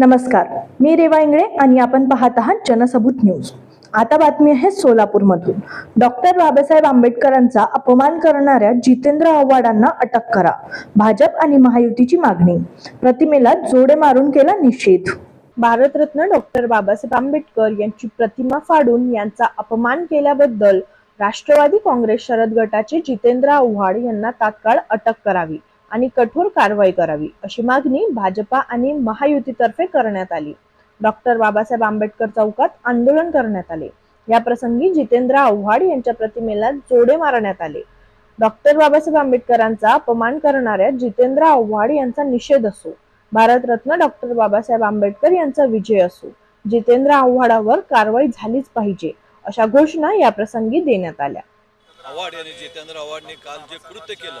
नमस्कार. मी रेवा इंगळे आणि आपण पाहत आहात जनसबूत न्यूज. आता बातमी आहे सोलापूरमधून. डॉक्टर बाबासाहेब आंबेडकरांचा अपमान करणाऱ्या जितेंद्र आव्हाडांना अटक करा. भाजप आणि महायुतीची मागणी. प्रतिमेला जोडे मारून केला निषेध. भारतरत्न डॉक्टर बाबासाहेब आंबेडकर यांची प्रतिमा फाडून यांचा अपमान केल्याबद्दल राष्ट्रवादी काँग्रेस शरद गटाचे जितेंद्र आव्हाड यांना तात्काळ अटक करावी. आणि कठोर कारवाई करावी अशी मागणी भाजपा आणि महायुतीतर्फे करण्यात आली. डॉक्टर बाबासाहेब आंबेडकर चौकात आंदोलन करण्यात आले. या प्रसंगी जितेंद्र आव्हाड यांच्या प्रतिमेला जोडे मारण्यात आले. डॉक्टर बाबासाहेब आंबेडकरांचा अपमान करणाऱ्या जितेंद्र आव्हाड यांचा निषेध असो भारतरत्न डॉक्टर बाबासाहेब आंबेडकर यांचा विजय असो जितेंद्र आव्हाडावर कारवाई झालीच पाहिजे अशा घोषणा या प्रसंगी देण्यात आल्या. आव्हाड यांनी जितेंद्र आव्हाडने काल जे कृत्य केलं